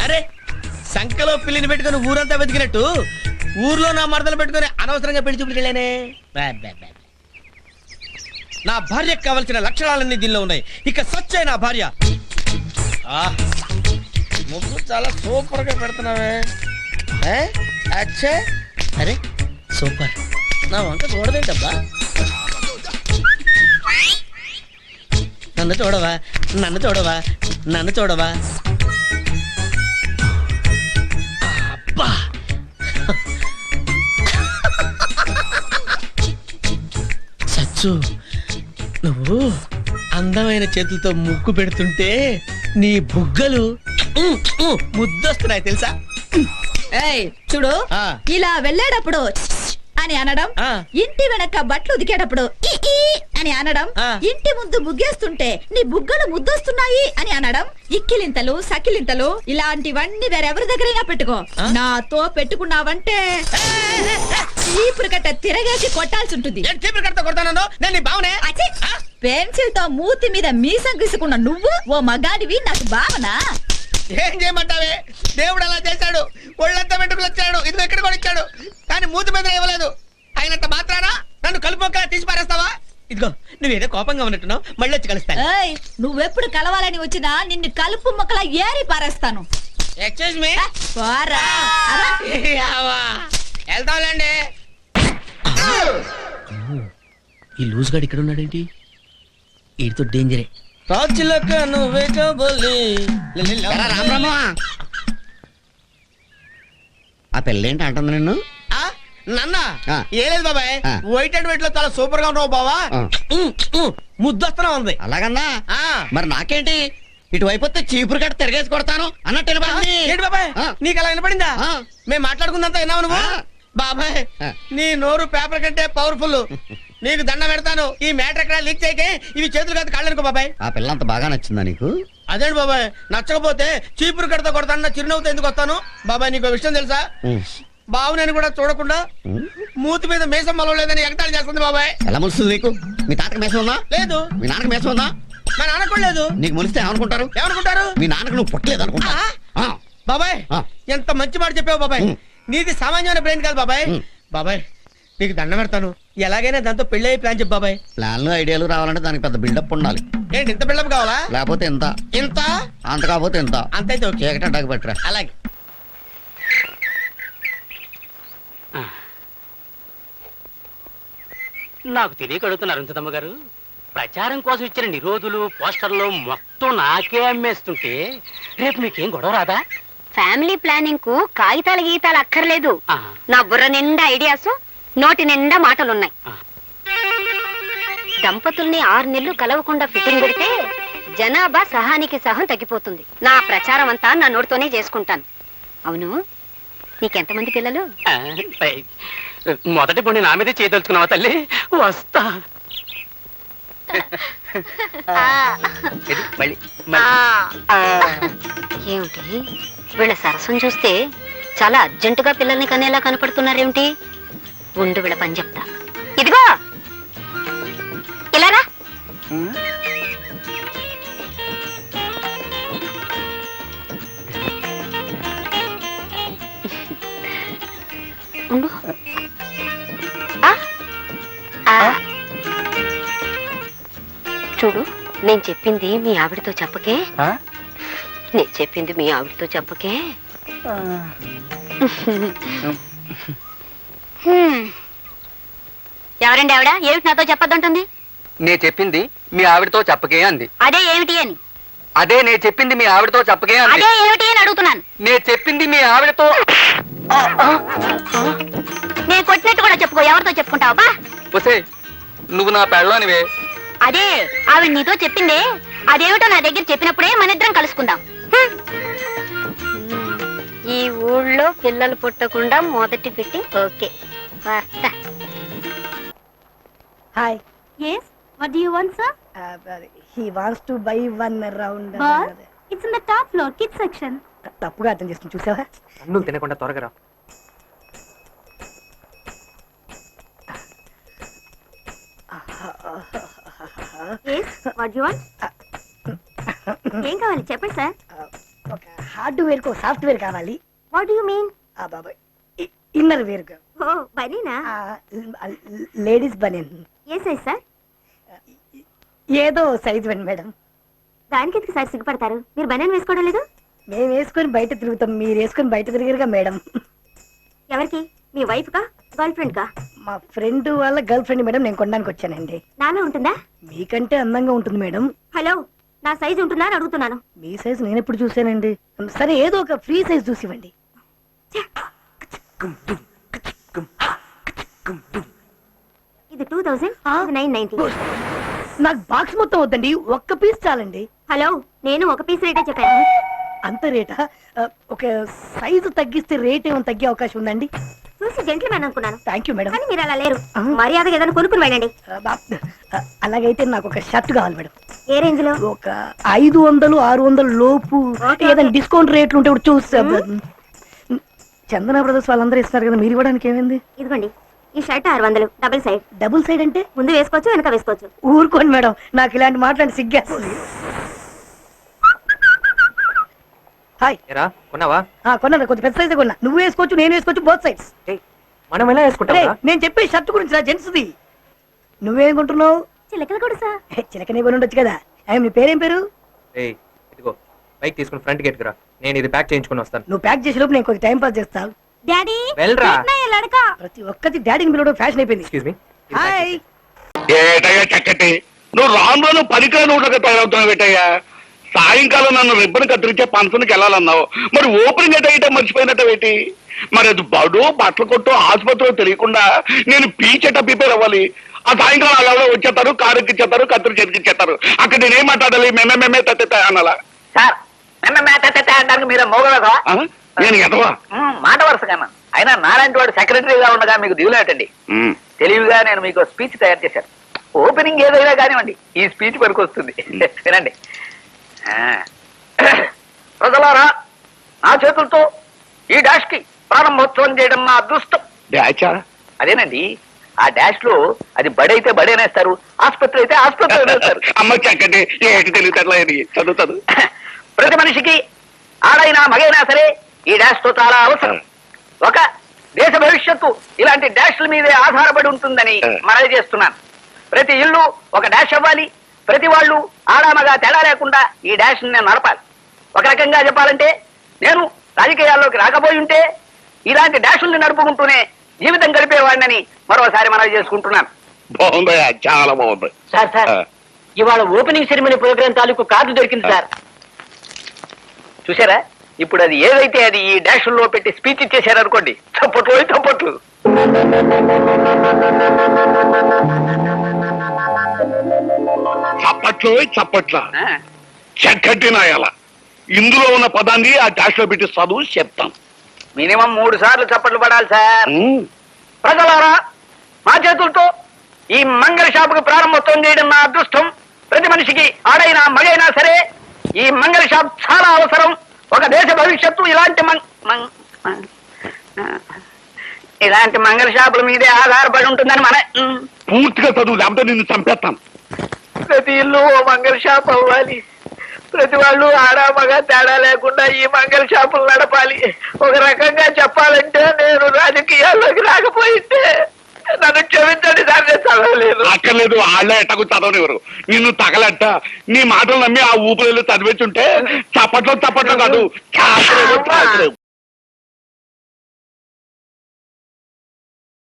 అరే సంకలో పిల్లిని పెట్టుకుని ఊరంతా వెతికినట్టు ఊర్లో నా మరదలు పెట్టుకుని అనవసరంగా పెళ్ళి చూపులకు నా భార్యకు కావలసిన లక్షణాలన్నీ దీనిలో ఉన్నాయి. ఇక సచ్చే నా భార్య. ముగ్గు చాలా సూపర్గా పెడుతున్నావే అచ్చే. అరే సూపర్. నా వంక చూడదేంటబ్బా? నన్ను చూడవా నన్ను చూడవా నన్ను చూడవా అబ్బా సచ్చు నువ్వు అందమైన చేతులతో ముగ్గు పెడుతుంటే నీ బుగ్గలు ముద్దొస్తున్నాయి తెలుసా ఏయ్ చూడు ఆ. ఇలా వెళ్ళేటప్పుడు అని అనడం ఆ. ఇంటి వెనక బట్టలు ఈ ఈ అని అనడం. ఇంటి ముందు ముగ్గేస్తుంటే నీ బుగ్గలు ముద్దొస్తున్నాయి అని అనడం ఇక్కిలింతలు సకిలింతలు ఇలాంటివన్నీ వేరెవరి దగ్గరైనా పెట్టుకో. నాతో పెట్టుకున్నావంటే చీపురు కట్ట తిరగేసి కొట్టాల్సి ఉంటుంది చీపురు కొడతాను నేను బావనే! పెన్సిల్తో మూతి మీద మీసం గీసుకున్న నువ్వు ఓ మగాడివి నాకు భావన ఏం చేయమంటావే? దేవుడు అలా చేశాడు. ఒళ్ళంతా వెంట్రుకలు వచ్చాడు. ఇది ఎక్కడ కూడా ఇచ్చాడు కానీ మూతి మీద ఇవ్వలేదు అయినంత మాత్రానా నన్ను కలుపుక తీసి పారేస్తావా ఇదిగో నువ్వేదో కోపంగా ఉన్నట్టున్నావు మళ్ళీ వచ్చి కలుస్తాను. ఏయ్ నువ్వెప్పుడు కలవాలని వచ్చినా నిన్ను కలుపు మొక్కల ఏరి పారేస్తాను. ఎక్స్క్యూజ్ మీ పోరా. అరా. వెళ్తాంలేండి ఈ లూజ్ గాడు ఇక్కడ ఉన్నాడేంటి? వీడితో డేంజరే. రాచిలక నువ్వే కాబోలి. రామరామా ఆ పెళ్ళేంటి అంటుంది నిన్ను? నన్న. ఏ లేదు బాబాయ్. వైట్ అండ్ వైట్లో చాలా సూపర్గా ఉన్నావు బావా. ముద్దొస్తూనే ఉంది. అలాగన్నా? ఆ. మరి నాకేంటి? ఇటువైపు వస్తే చీపురు కట్ట తిరగేసి కొడతాను. అన్నట్టు. ఏంటి బాబాయ్. నీకు అలా వినపడిందా. మేము మాట్లాడుకుందంతా విన్నావు నువ్వు. బాబాయ్. నీ నోరు పేపర్ కంటే పవర్ఫుల్ నీకు దండం పెడతాను. ఈ మ్యాటర్ ఎక్కడ లీక్ చేయకే ఇవి చేతులు కాదు కాళ్ళు అనుకో బాబాయ్. ఆ పిల్ల అంత బాగా నచ్చిందా నీకు? అదేంటి బాబాయ్? నచ్చకపోతే చీపురు కడతా కొడతాను చిరునవ్వుతో ఎందుకు వస్తాను? బాబాయ్ నీకు విషయం తెలుసా? ఉమ్. బావు నేను కూడా చూడకుండా. మూతి మీద మీసం మలవలేదని ఎగతాళి చేస్తుంది బాబాయ్. ఎలా ములుస్తుంది నీకు? మీ తాతకి మేసం ఉందా? లేదు. మీ నాన్నకి మేసం ఉందా? మా నాన్న కూడా లేదు. నీకు ములిస్తే ఏమనుకుంటారు? ఏమనుకుంటారు? మీ నాన్నకు నువ్వు పుట్టలేదు అనుకుంటా. ఆ? బాబాయ్ ఆ. ఎంత మంచి మాట చెప్పావు బాబాయ్. నీది సామాన్యమైన బ్రెయిన్ కాదు బాబాయ్. బాబాయ్ నీకు దండం పెడతాను. ఎలాగైనా దాంతో పెళ్ళి అయ్యి ప్లాన్ చెప్పు బాబాయ్. ప్లాన్లు ఐడియాలు రావాలంటే దానికి పెద్ద బిల్డప్ ఉండాలి. ఏంటి ఇంత బిల్డప్ కావాలా? లేకపోతే ఎంత ఇంత? అంత కాకపోతే ఎంత అంతైతే ఓకే. చీకటి అడ్డాకి పెట్టరా. అలాగే. నాకు తెలియక అడుగుతున్నారు అరుంధతమ్మ గారు. ప్రచారం కోసం ఇచ్చిన నిరోధులు పోస్టర్లు మొత్తం నాకే అమ్మేస్తుంటే రేపు మీకేం గొడవ రాదా? ఫ్యామిలీ ప్లానింగ్కు కాగితాల గీతాలు అక్కర్లేదు. నా బుర్ర నిండా ఐడియాస్ నోటి నిండా మాటలున్నాయి. దంపతుల్ని ఆరు నెలలు కలవకుండా ఫిట్టింగ్ పెడితే జనాభా సహానికి సహం తగ్గిపోతుంది. నా ప్రచారం అంతా నా నోటితోనే చేసుకుంటాను. అవును నీకెంతమంది పిల్లలు? మొదటి పొండి నా మీదే చేయదలుచుకున్నావా తల్లి? వస్తా. ఏమిటి? వీళ్ళ సరసం చూస్తే చాలా అర్జెంటుగా పిల్లల్ని కనేలా కనపడుతున్నారేమిటి? ఉండు వీళ్ళ పని చెప్తా. ఇదిగో! ఇలా ఉండు. చూడు నేను చెప్పింది మీ ఆవిడతో చెప్పకే? నేను చెప్పింది మీ ఆవిడతో చెప్పకే. ఎవరండి ఆవిడ? ఏమిటి నాతో చెప్పొద్దంటుంది? నే చెప్పింది మీ ఆవిడతో చెప్పకే అంది. అదే ఏమిటి అని. అదే నే చెప్పింది మీ ఆవిడతో చెప్పకే అంది. అదే ఏమిటి అని అడుగుతున్నాను. నే చెప్పింది మీ ఆవిడతో నేను కొట్టినట్టు కూడా చెప్పుకో ఎవరితో చెప్పుకుంటావా బా? నువ్వు నా పెళ్ళానివే అదే ఆవిడ నీతో చెప్పిందే అదేమిటో నా దగ్గర చెప్పినప్పుడే మన ఇద్దరం కలుసుకుందాం హ్మ్. ఈ ఊళ్ళో పిల్లలు పుట్టకుండా మొదటి fitting okay Hi. Yes, what do you want, sir? He wants to buy one round. uh, Ball? It's in the top floor, kids section. తప్పుగా అర్థం చేసుకుని చూసావా? నువ్వు తినకుండా త్వరగా రా. ఏం కావాలి? చెప్పండి సార్. ఒక హార్డ్వేర్కు సాఫ్ట్వేర్ కావాలి. వాట్ యు మీన్ ఆ బాబాయ్ ఇన్నర్ వేర్కు ఓ బనీనా? లేడీస్ బనియన్ ఏ సైజ్ సార్? ఏదో సైజ్ వెండి మేడం. దానికి ఎందుకు సార్ సిగ్గుపడతారు? మీరు బనీన్ వేసుకోవడం లేదు? మేము వేసుకొని బయట తిరుగుతాం మీరు వేసుకొని బయట తిరిగారుగా మేడం. ఎవరికి? మీ వైఫ్ కా గర్ల్ ఫ్రెండ్ కా మా ఫ్రెండ్ వాళ్ళ గర్ల్ ఫ్రెండ్ మేడం నేను కొనడానికి వచ్చానండి. నాలో ఉంటుందా? మీకంటే అందంగా ఉంటుంది మేడం. హలో నా సైజ్ ఉంటుందా అని అడుగుతున్నాను. మీ సైజ్ నేను ఎప్పుడు చూసానండి సరే ఏదో ఒక ఫ్రీ సైజ్ చూసి ఇవ్వండి ఇది టూ థౌసండ్ నైన్ నైన్టీ. నాకు బాక్స్ మొత్తం వద్దండి ఒక్క పీస్ చాలండి. హలో నేను ఒక పీస్ రేటే చెప్పాను. అంత రేటా? ఒక సైజు తగ్గిస్తే రేట్ ఏమైనా తగ్గే అవకాశం ఉందండి? చూసి జెంట్లమెన్ అనుకున్నాను. థ్యాంక్ యూ మేడం కానీ మీరు అలా లేరు. మర్యాదగా ఏదైనా కొనుక్కుని వెళ్ళండి. అలాగైతే నాకు ఒక షర్ట్ కావాలి మేడం ఏ రేంజ్లో ఒక ఐదు వందలు ఆరు వందలు లోపు. ఏదైనా. డిస్కౌంట్ రేట్లు ఉంటే చూస్తా చందన బ్రదర్స్ వాళ్ళందరూ ఇస్తారు కదా మీరు ఇవ్వడానికి ఏమైంది? ఇదిగోండి ఈ షర్ట్ ఆరు వందలు డబుల్ సైడ్. డబుల్ సైడ్ అంటే? ముందు వేసుకోవచ్చు వెనక వేసుకోవచ్చు. ఊరుకోండి మేడం నాకు ఇలాంటి మాట్లాడి సిగ్గేస్తుంది హాయ్ ఏరా కొన్నావా? ఆ, కొన్నా కొంచెం పెద్ద సైజే కొన్నా. నువ్వు వేసుకోవచ్చు నేను వేసుకోవచ్చు బోత్ సైడ్స్ ఏయ్, మనం ఎలా వేసుకుంటాం నేను చెప్పే షర్ట్ గురించి నా జెంట్స్ది నువ్వేం కొంటున్నావు? చిలకలు కూడా సార్. చిలకనే కొని ఉండొచ్చు కదా. అయ్యి నీ పేరేం పేరు? ఏయ్ ఇదిగో బైక్ తీసుకుని ఫ్రంట్ గేట్ రా. నేను ఇది ప్యాక్ చేయించుకుని వస్తాను. నువ్వు ప్యాక్ చేసే లోపు నేను కొంచెం టైం పాస్ చేస్తాను. డాడీ వెళ్ళరా. లడకా ప్రతి ఒక్కటి డాడీని పిలవడం ఫ్యాషన్ అయిపోయింది. ఎక్స్క్యూజ్ మీ హాయ్ ఏటయ్యా చక్కటి. నువ్వు రాను రాను పనికిరా నోట్లకి తయారవుతున్నావు ఏటయ్యా సాయంకాలం నన్ను రిబ్బన్ కత్తిరించే ఫంక్షన్కి వెళ్ళాలన్నావు. మరి ఓపెనింగ్ అయితే మర్చిపోయినట్టు ఏంటి మరి అది బడు బట్టలు కొట్టు ఆసుపత్రిలో తెలియకుండా నేను పీచెట ప్రిపేర్ అవ్వాలి. ఆ సాయంకాలం అలా వచ్చేస్తారు కారు ఎక్కిచ్చేస్తారు కత్తిరి చెరికిచ్చేస్తారు అక్కడ నేనేం మాట్లాడాలి? మేమే మేమే తత్తే అనాలా? సార్ నిన్న మేత అనడానికి మీరు మోగలదా? నేను ఎదవా? మాట వరుసగా అయినా నాలాంటి వాడు సెక్రటరీగా ఉండగా మీకు దిగులేటండి. తెలివిగా నేను మీకు స్పీచ్ తయారు చేశాను. ఓపెనింగ్ ఏదైనా కానివ్వండి ఈ స్పీచ్ వరకు వస్తుంది. వినండి. ప్రజలారా నా చేతులతో ఈ డాష్కి ప్రారంభోత్సవం చేయడం నా అదృష్టం. డాచా అదేనండి ఆ డాష్లో అది బడైతే బడేనేస్తారు ఆసుపత్రి అయితే ఆసుపత్రి అనేస్తారు. అమ్మ చక్కటి ఏంటి ప్రతి మనిషికి ఆడైనా మగైనా సరే ఈ డాష్తో చాలా అవసరం. ఒక దేశ భవిష్యత్తు ఇలాంటి డాష్ల మీదే ఆధారపడి ఉంటుందని మనవి చేస్తున్నాను. ప్రతి ఇల్లు ఒక డాష్ అవ్వాలి ప్రతి వాళ్ళు ఆడామగా తేడా లేకుండా ఈ డాష్ నేను నడపాలి. ఒక రకంగా చెప్పాలంటే నేను రాజకీయాల్లోకి రాకపోయి ఉంటే ఇలాంటి డాషుల్ని నడుపుకుంటూనే జీవితం గడిపేవాడినని మరోసారి మనవి చేసుకుంటున్నాను. బాగుందయ్యా చాలా బాగుంది. Sir sir. ఇవాళ ఓపెనింగ్ సెరమనీ ప్రోగ్రామ్ తాలూకు కార్డు దొరికింది సార్. చూసారా? ఇప్పుడు అది ఏదైతే అది ఈ డాషుల్లో పెట్టి స్పీచ్ ఇచ్చేసారు అనుకోండి చప్పట్లు చప్పట్లు. చప్పట్లు చప్పట్ల. చక్కటి నాయాల ఇందులో ఉన్న పదాన్ని ఆ డాష్లో పెట్టి చదువు చెప్తాం. మినిమం మూడు సార్లు చప్పట్లు పడాలి సార్. ప్రజలారా మా చేతులతో ఈ మంగళ షాపుకి ప్రారంభోత్సవం చేయడం నా అదృష్టం. ప్రతి మనిషికి ఆడైనా మగైనా సరే ఈ మంగళ షాప్ చాలా అవసరం. ఒక దేశ భవిష్యత్తు ఇలాంటి ఇలాంటి మంగళ షాపుల మీదే ఆధారపడి ఉంటుందని మన. పూర్తిగా చదువు లేకపోతే నిన్ను చంపేస్తాం. ప్రతి ఇల్లు ఓ మంగళ షాప్ అవ్వాలి. ప్రతి వాళ్ళు ఆడా మగ తేడా లేకుండా ఈ మంగళ షాపులు నడపాలి. ఒక రకంగా చెప్పాలంటే నేను రాజకీయాల్లోకి రాకపోయింటే నన్ను క్షమించండి సార్ నేను చదవలేదు. అక్కర్లేదు వాళ్ళే ఎట్టకు చదవనివ్వరు. నిన్ను తగలట్ట నీ మాటలు నమ్మి ఆ ఊపిరిలో చదివించుంటే చప్పట్లో చప్పట్లో కాదు.